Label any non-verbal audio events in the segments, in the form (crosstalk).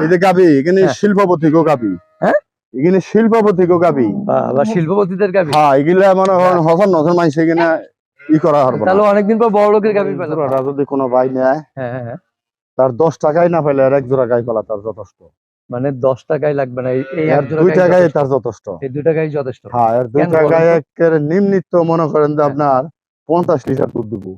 এই যে গাবি এখানে হ্যাঁ। শিল্পপতি গো গাবি। হ্যাঁ? এখানে গাবি। শিল্পপতিদের গাবি? হ্যাঁ এগুলা মানে হসন নসন মানুষ এখানে ই করা হবে তাহলে অনেকদিন পর বড় লোকের গাবি পেলাম যদি কোনো ভাই নেয় হ্যাঁ হ্যাঁ, হ্যাঁ। তার দশ টাকাই না পাইলে আর এক জোড়া গাই পালা তার যথেষ্ট। মানে দশ টাকায় লাগবে না এই- দুই টাকাই তার যথেষ্ট। এই দুই টাকাই যথেষ্ট। হ্যাঁ আর দুই টাকায় একের নিম্নিত মনে করেন যে হ্যাঁ। আপনার পঞ্চাশ লিটার দুধ দেবো।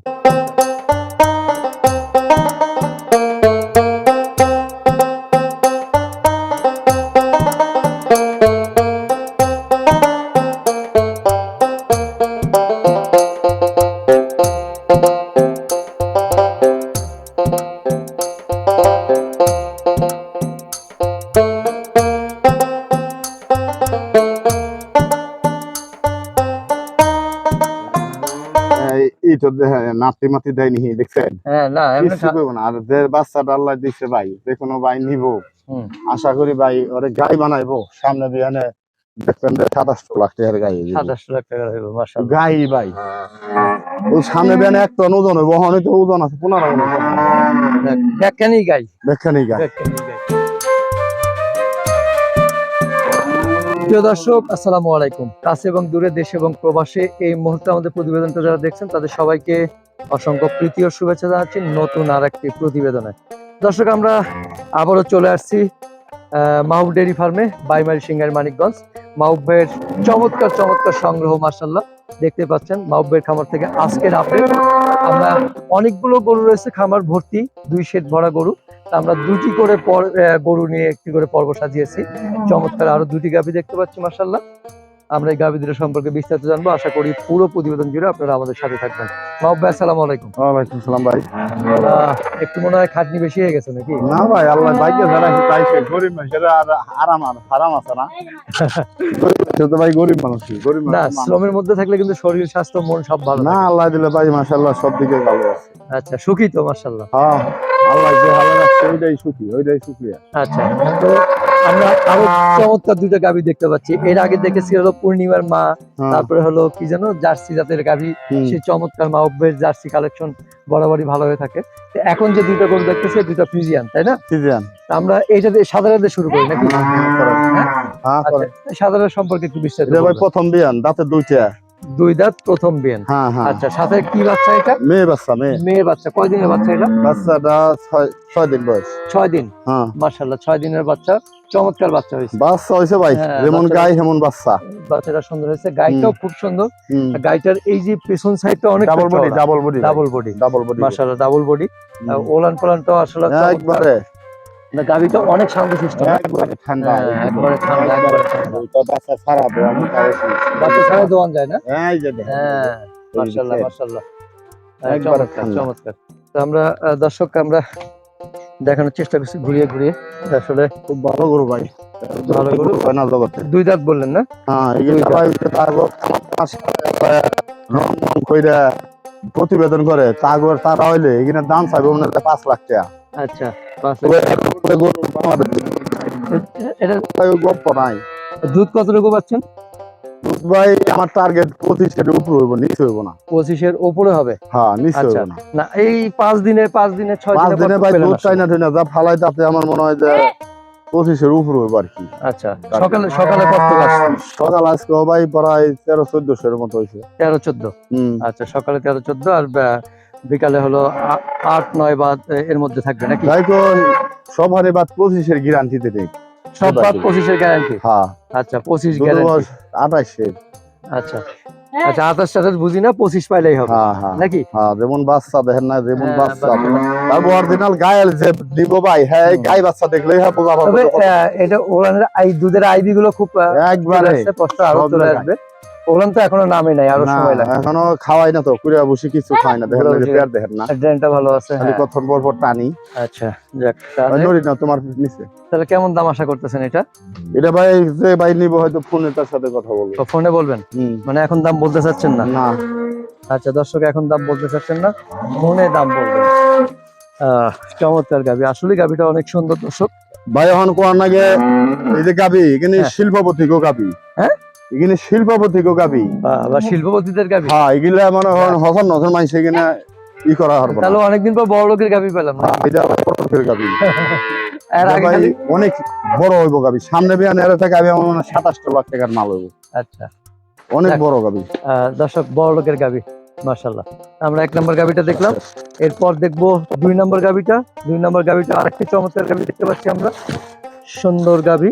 নাতি মাতি দেয়নি দেখছেন? হ্যাঁ। আর যে বাচ্চাটা আল্লাহ দিচ্ছে ভাই যে কোনো ভাই নিব। আশা করি ভাই ওরে গাই বানাইবো। সামনে দেখবেন সাতাশশো লাখ টাকার গাই সাতাশ লাখ গাই ভাই। ও সামনে বিয়ানে এক টন ওজন হইব ওখানে তো ওজন আছে পনেরো গাই। দেখেন গাই। প্রিয় দর্শক আসসালামু আলাইকুম। কাছে এবং দূরে দেশে এবং প্রবাসে এই মুহূর্তে আমাদের প্রতিবেদনটা যারা দেখছেন তাদের সবাইকে অসংখ্য প্রীতি ও শুভেচ্ছা জানাচ্ছি নতুন আর একটি প্রতিবেদনে। দর্শক আমরা আবারও চলে আসছি আহ, মাহবুব ডেয়ারি ফার্মে বাইমারি সিংহের মানিকগঞ্জ। মাহবুব ভাইয়ের চমৎকার চমৎকার সংগ্রহ মার্শাল্লাহ দেখতে পাচ্ছেন মাহবুব ভাইয়ের খামার থেকে আজকের আপডেট আমরা অনেকগুলো গরু রয়েছে খামার ভর্তি দুই শেড ভরা গরু। আমরা দুটি করে গরু নিয়ে একটি করে পর্ব সাজিয়েছি। চমৎকার আরও দুটি গাভি দেখতে পাচ্ছি মার্শাল্লাহ আমরা এই গাভি দুটো সম্পর্কে বিস্তারিত জানব। আশা করি পুরো প্রতিবেদন জুড়ে আপনারা আমাদের সাথে থাকবেন। মাহবুব ভাই আসসালামু আলাইকুম। ওয়ালাইকুম সালাম ভাই। একটু মনে হয় খাটনি বেশি হয়ে গেছে নাকি? না ভাই আল্লাহ ভাগ্যে যারা পাইছে গরিব মানুষের আর আরাম আর হারাম আছে না। তো ভাই গরিব মানুষ গরিব না শ্রমের মধ্যে থাকলে কিন্তু শরীর স্বাস্থ্য মন সব ভালো না আল্লাহ দিলে ভাই মাশাআল্লাহ সব দিকে ভালো আছে। আচ্ছা সুখী তো মার্শাল্লাহ হ্যাঁ আল্লাহ যে ভালো রাখছে ওইটাই সুখী ওইটাই সুখিয়া আচ্ছা তো আমরা আরও চমৎকার দুটো গাভি দেখতে পাচ্ছি। এর আগে দেখেছি হলো পূর্ণিমার মা তারপরে হলো কি জানো জার্সি জাতের গাভি। সেই চমৎকার মা মাহবের জার্সি কালেকশন বরাবরই ভালো হয়ে থাকে। তো এখন যে দুটো গরু দেখতেছি দুটো ফিজিয়ান তাই না? সিজন আমরা এইটা দিয়ে সাধারণ শুরু করি নাকি? হ্যাঁ আচ্ছা সাধারণ সম্পর্কে একটু বিস্তারিত। প্রথম বিয়ান দাঁতে দুইটা। দুই দাঁত প্রথম বিয়েন হ্যাঁ হ্যাঁ। আচ্ছা সাথে কি বাচ্চা এটা? মেয়ে বাচ্চা মেয়ে। মেয়ে বাচ্চা। কয়দিনের বাচ্চা এটা? বাচ্চাটা ছয় দিন বয়স। ছয় দিন? হ্যাঁ। মার্শাল্লাহ ছয় দিনের বাচ্চা। চমৎকার বাচ্চা হয়েছে। বাচ্চা হয়েছে ভাই। হ্যাঁ, যেমন গাই সেমন বাচ্চা। বাচ্চাটা সুন্দর হয়েছে। গাইটাও খুব সুন্দর। গাইটার এই যে পেছন সাইডটা অনেক double body double body double body double body মার্শাল্লাহ ডাবল বডি ওলান পোলানটাও আসলে একবারে। গাভিটা অনেক শান্ত সিস্টেম একবারে ঠান্ডা। হ্যাঁ, একবারে ঠান্ডা, একবারে ঠান্ডা। বাচ্চা ছাড়া। বাচ্চা ছাড়া দোয়ান যায় না? হ্যাঁ হ্যাঁ, একবারে চমৎকার তো আমরা আহ, দর্শককে আমরা দেখানোর চেষ্টা করছি ঘুরিয়ে ঘুরিয়ে। আসলে খুব ভালো গরু ভাই। ভালো গরু। না জগতে। দুই দাঁত বললেন না? হ্যাঁ। ভাই তারপর রং রং কইরা প্রতিবেদন করে তাগর তারা হইলে এখানে দাম চাইবে মনে পাঁচ লাখ টাকা। আচ্ছা পাঁচ তবে লাখ। এরপরে গরু আমাদের এটা গপ্প নাই? দুধ কতটুকু পাচ্ছেন? ভাই আমার টার্গেট পঁচিশের উপরে হইব নিচে হইব না। পঁচিশের ওপরে হবে? হ্যাঁ নিচে হইব না। না এই পাঁচ দিনে পাঁচ দিনে ছয় দিনে দিনে ভাই দুধ চাই না ঠুই যা ফালাই তাতে আমার মনে হয় যে পঁচিশের উপরে হইব আর কি। আচ্ছা সকালে সকালে কত আসছে? সকাল আজকে ভাই প্রায় তেরো চোদ্দশোর মতো হয়েছে তেরো চোদ্দ? আচ্ছা সকালে তেরো চোদ্দ আর বিকালে হলো আট নয় বা এর মধ্যে থাকবে নাকি? সব হারে বাদ পঁচিশের গ্যারান্টিতে দেখ সব বাদ পঁচিশের গ্যারান্টি হ্যাঁ। আচ্ছা পঁচিশ গ্যারান্টি আঠাশের। আচ্ছা আচ্ছা আঠাশ টাঠাশ বুঝি না পঁচিশ পাইলেই হবে। হ্যাঁ হ্যাঁ। নাকি? হ্যাঁ যেমন বাচ্চা দেখেন না যেমন হ্যাঁ, বাচ্চা। বাচ্চা। তারপর অরিজিনাল গায়েল যে দিব ভাই হ্যাঁ গাই বাচ্চা দেখলেই হ্যাঁ বোঝা পাবে এটা আই দুধের আইবি গুলো খুব একবারে। আসছে, স্পষ্ট আরও চলে আসবে। ওলান তো এখনও নামে নাই আরও সময় লাগবে এখনও খাওয়াই না তো কুড়িয়া বসে কিছু খাই না দেখেন না, বুঝে- পেয়ার দেখেন না। ড্রেনটা ভালো আছে খালি হ্যাঁ। পর পর টানি। আচ্ছা যাক নড়ি না তোমার নিচে। তাহলে কেমন দাম আশা করতেছেন এটা? এটা ভাই যে ভাই নিব হয়তো ফোনে তার সাথে কথা বলব। ফোনে বলবেন? মানে এখন দাম বলতে চাচ্ছেন না? না। আচ্ছা দর্শক এখন দাম বলতে চাচ্ছেন না ফোনে দাম বলবেন। আহ, চমৎকার গাবি। আসলে গাবিটা অনেক সুন্দর দর্শক। ভাই এখন কোয়ার নাগে এই যে গাবি এখানে হ্যাঁ। শিল্পপতি গো গাবি। হ্যাঁ? এখানে শিল্পপতি গো গাবি। শিল্পপতিদের গাবি। হ্যাঁ এগুলা মানে এখন হসন নসন মানুষ এখানে ই করা হবে তাহলে অনেকদিন পর বড় লোকের গাবি পেলাম। হ্যাঁ, এটা আবার পটকের গাবি। (laughs) এর আগে অনেক বড় হইব গাবি। সামনে বিয়ান এর থেকে আমি আমার মনে হয় সাতাশটা লাখ টাকার মাল হইব। আচ্ছা। অনেক বড় গাবি। দর্শক বড় লোকের গাবি মাশাল্লাহ আমরা এক নম্বর গাবিটা দেখলাম। এরপর দেখব দুই নম্বর গাবিটা। দুই নম্বর গাবিটা আরেকটি চমৎকার গাবি দেখতে পাচ্ছি আমরা। সুন্দর গাবি।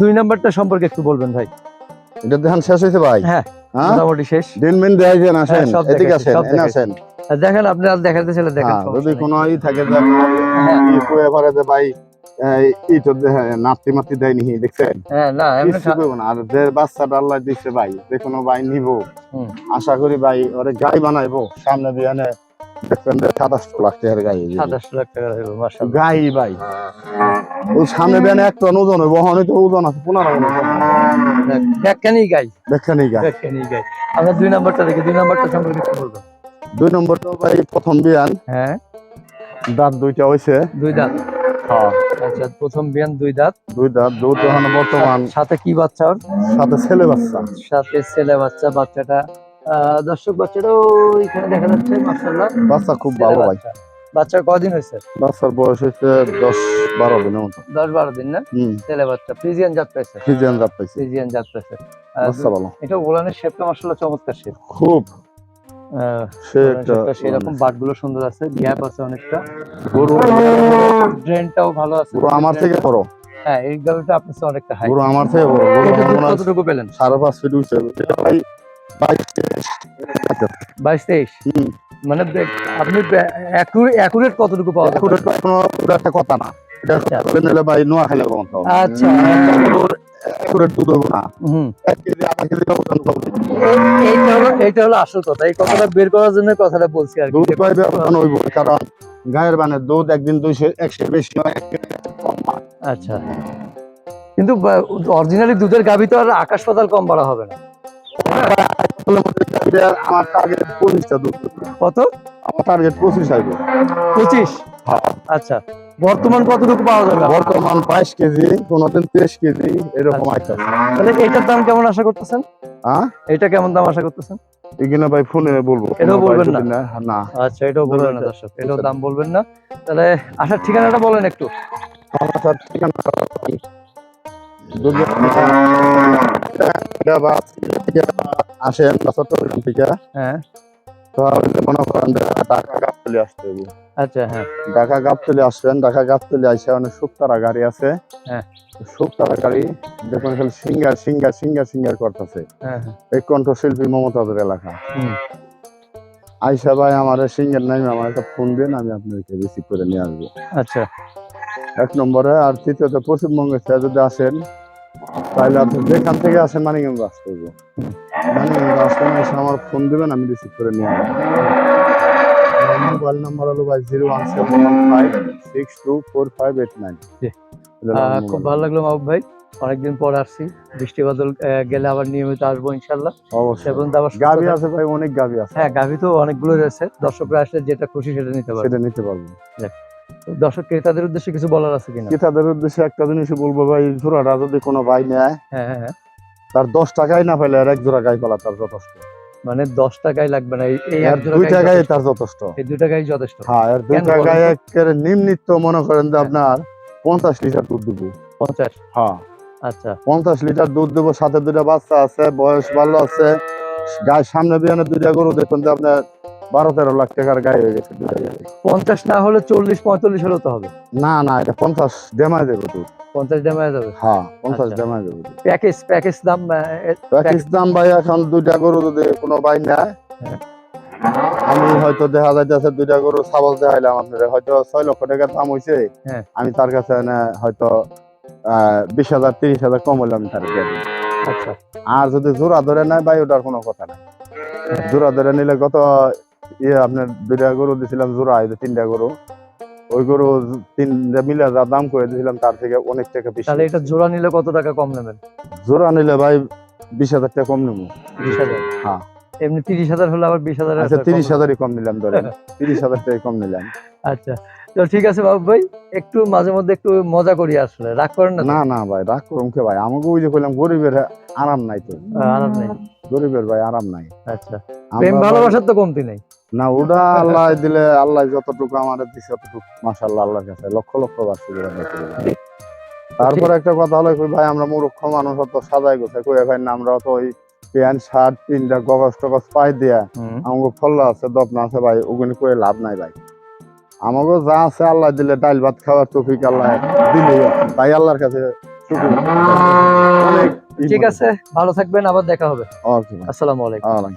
দুই নম্বরটা সম্পর্কে একটু বলবেন ভাই। এটা ধান শেষ হয়েছে ভাই? হ্যাঁ হ্যাঁ? মোটামুটি শেষ। দিন মিন দেখাইছেন আসেন এদিকে আসেন এনে আসেন। দেখেন আপনি আর দেখাতে ছেলে দেখেন হ্যাঁ, যদি কোনো ই থাকে যে হ্যাঁ। ভাই ই তো নাতি মাতি দেয়নি দেখছেন? হ্যাঁ না এমনি কিছু করব না। আর যে বাচ্চাটা আল্লাহ দিচ্ছে ভাই যে কোনো ভাই নিব। আশা করি ভাই ওরে গাই বানাইবো সামনে বিয়ানে দেখবেন সাতাশ লাখ টাকার গাই সাতাশ লাখ টাকা গাই ভাই। ওই সামনে বিয়ানে এক টন ওজন হইব তো ওজন আছে পনেরো গাই। আমরা দুই নম্বরটা দেখি দুই নম্বরটা সম্পর্কে বলবেন দুই নম্বরটা ভাই প্রথম বিয়ান। হ্যাঁ। দাঁত দুইটা হইছে। দুই দাঁত। হ্যাঁ। আচ্ছা প্রথম বিয়ান দুই দাঁত। দুই দাঁত দুধ ওখানে বর্তমান। সাথে কি বাচ্চা ওর? সাথে ছেলে বাচ্চা। সাথে ছেলে বাচ্চা বাচ্চাটা দর্শক বাচ্চাটাও এখানে দেখা যাচ্ছে বাচ্চা খুব ভালো ভাই। বাচ্চার কদিন হয়েছে? বাচ্চার বয়স হয়েছে দশ বারো মতো। দশ বারো দিন না? ছেলে বাচ্চা। ফ্রিজিয়ান জাত পাইছে? ফিজিয়ান জাত পাইছে। ফ্রিজিয়ান জাত পাইছে। বাচ্চা ভালো। এটা ওলানের শেপটা মাসাল্লাহ চমৎকার শেপ খুব। সেরকম বাটগুলো সুন্দর আছে গ্যাপ আছে অনেকটা। গরু ড্রেনটাও ভালো আছে। আমার থেকে বড়। হ্যাঁ এই গাড়িটা আপনার অনেকটা হাই গরু আমার থেকে বড়। গরু এটা আমার দুধ মনে কতটুকু পেলেন? সাড়ে পাঁচ ফিট উঠছে ভাই বাইশ তেইশ। বাইশ তেইশ? হুম। মানে আপনি অ্যাকুরেট কতটুকু পাওয়া যাবে? এটা পুরো একটা কথা না। এটা আচ্ছা। নিলে ভাই নোয়া খেলে কমতে আচ্ছা। দুধ হব না। হুম। এইটা হলো এইটা হলো আসল কথা। এই কথাটা বের করার জন্য কথাটা বলছি আর দুধ পাই ব্যবধান হইব কারণ গায়ের দুধ একদিন দুইশো একশো বেশি হয়। আচ্ছা। কিন্তু অরিজিনালি দুধের গাভী তো আর আকাশ পাতাল কম বাড়া হবে না। আমার টার্গেট পঁচিশটা দুধ। কত? আমার টার্গেট পঁচিশ আসবে পঁচিশ? আচ্ছা। বর্তমান কতটুকু পাওয়া যাবে? বর্তমান বাইশ কেজি কোনোদিন তেইশ কেজি এরকম আইটেম। তাহলে এইটার দাম কেমন আশা করতেছেন? হ্যাঁ এটা কেমন দাম আশা করতেছেন? এখানে ভাই ফোনে বলব এটাও বলবেন না? না আচ্ছা এটাও বলবেন না দর্শক এটাও দাম বলবেন না। তাহলে আসার ঠিকানাটা বলেন একটু। আমার ঠিকানা আসেন বা চট্টগ্রাম থেকে হ্যাঁ। তাহলে মনে করেন ঢাকা গাবতলি আসতে হবে আচ্ছা হ্যাঁ। ঢাকা গাবতলি আসবেন ঢাকা গাবতলি আইসা অনেক শুকতারা গাড়ি আছে। হ্যাঁ। শুকতারা গাড়ি দেখুন খালি সিঙ্গার সিঙ্গার সিঙ্গার সিঙ্গার করতেছে। হ্যাঁ হ্যাঁ। এই কণ্ঠশিল্পী মমতাজের এলাকা। আইসা ভাই আমার সিঙ্গার নাই আমার একটা ফোন দিন আমি আপনাকে রিসিভ করে নিয়ে আসব। আচ্ছা। এক নম্বরে আর তৃতীয়ত পশ্চিমবঙ্গে যদি আসেন তাহলে আপনি যেখান থেকে আসেন মানিগঞ্জ আসতে হবে মানিগঞ্জ আসবেন এসে আমার ফোন দিবেন আমি রিসিভ করে নিয়ে আসব। মোবাইল নাম্বার হলো ভাই zero one seven one five six two four five eight nine খুব ভালো লাগল মাহবুব ভাই। অনেকদিন পর আসছি। বৃষ্টি বাদল গেলে আবার নিয়মিত আসব ইনশাল্লাহ অবশ্যই। এবং আবার গাভি আছে ভাই অনেক গাভি আছে। হ্যাঁ গাভি তো অনেকগুলো রয়েছে। দর্শকরা আসলে যেটা খুশি সেটা নিতে পারবে। সেটা নিতে পারব। দর্শক ক্রেতাদের উদ্দেশ্যে কিছু বলার আছে কিনা? কি তাদের উদ্দেশ্যে একটা জিনিস বলব ভাই জোড়াটা যদি কোনো ভাই নেয় হ্যাঁ হ্যাঁ হ্যাঁ। তার দশ টাকাই না পাইলে আর এক জোড়া গাই পালা তার যথেষ্ট। মানে দশ টাকায় লাগবে না এই- দুই যথেষ্ট। তার যথেষ্ট। এই দুই টাকাই যথেষ্ট। হ্যাঁ আর দুই টাকায় একেবারে নিম্নিত মনে করেন যে আপনার পঞ্চাশ লিটার দুধ দেবো। পঞ্চাশ? হ্যাঁ। আচ্ছা। পঞ্চাশ লিটার দুধ দেবো সাথে দুইটা বাচ্চা আছে বয়স ভালো আছে। গায়ের সামনে বিয়ানে দুইটা গরু দেখুন যে আপনার বারো তেরো লাখ টাকার গায়ে হয়ে গেছে পঞ্চাশ না হলে চল্লিশ পঁয়তাল্লিশ হলেও তো হবে। না না এটা পঞ্চাশ ডেমায় দেবো দুধ পঞ্চাশ হয়ে হ্যাঁ পঞ্চাশ আচ্ছা। ডেমায় দেবো প্যাকেজ প্যাকেজ দাম ভাই এখন দুইটা গরু যদি কোনো ভাই নেয় হ্যাঁ। আমি হয়তো দেখা যাইতেছে দুইটা গরু ছাগল দেখাইলাম আপনার হয়তো ছয় লক্ষ টাকার দাম হয়েছে হ্যাঁ। আমি তার কাছে হয়তো বিশ হাজার তিরিশ হাজার কম হলে আমি তার আচ্ছা। আর যদি জোড়া ধরে নেয় ভাই ওটার কোনো কথা নাই। জোড়া ধরে নিলে গত ইয়ে আপনার দুইটা গরু জোড়া এই তিনটা গরু। ওই গরু তিনটা মিলে যা দাম করে দিয়েছিলাম তার থেকে অনেক টাকা বেশি। তাহলে এটা জোড়া নিলে কত টাকা কম নেবেন? জোড়া নিলে ভাই বিশ হাজার টাকা কম নেব। বিশ হাজার? হ্যাঁ। এমনি তিরিশ হাজার হলে আবার বিশ হাজার আচ্ছা তিরিশ হাজারই কম নিলাম ধরেন। (laughs) তিরিশ হাজার টাকা কম নিলাম। আচ্ছা তো ঠিক আছে বাবু ভাই একটু মাঝে মধ্যে একটু মজা করি আসলে। রাগ করেন না না না ভাই রাগ করুম কে ভাই? আমাকে ওই যে কইলাম গরিবের আরাম নাই তো। আরাম নাই। গরিবের ভাই আরাম নাই। আচ্ছা প্রেম ভালোবাসার তো কমতি নেই। না ওটা আল্লাহ দিলে আল্লাহ যতটুকু আমাদের দিছে ততটুকু মাশাআল্লাহ আল্লাহর কাছে লক্ষ লক্ষ বার ভাই। তারপর একটা কথা হলো কই ভাই আমরা মূর্খ মানুষ অত সাজাই গোছাই কই ভাই না আমরা তো ওই প্যান্ট শার্ট পিনটা গগজ টগজ পাই দিয়া আমাকে ফল্লা আছে দপনা আছে ভাই ওগুলি করে লাভ নাই ভাই। আমাকে যা আছে আল্লাহ দিলে ডাইল ভাত খাওয়ার তৌফিক আল্লাহ দিলে তাই আল্লাহর কাছে ঠিক আছে ভালো থাকবেন আবার দেখা হবে। আসসালামু আলাইকুম।